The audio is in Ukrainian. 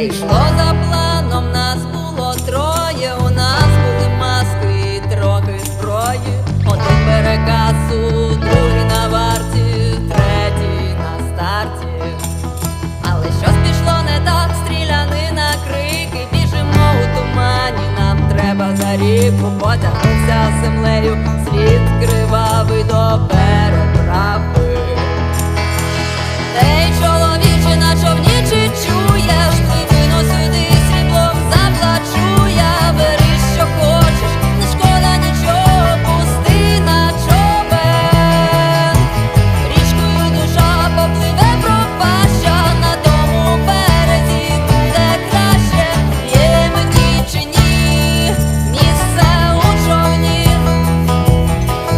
Все йшло за планом, нас було троє, у нас були маски і трохи зброї. Один перекасу, другий на варті, третій на старті. Але щось пішло не так, стріляни на крики, біжимо у тумані, нам треба за ріку, потягнувся землею, слід крив.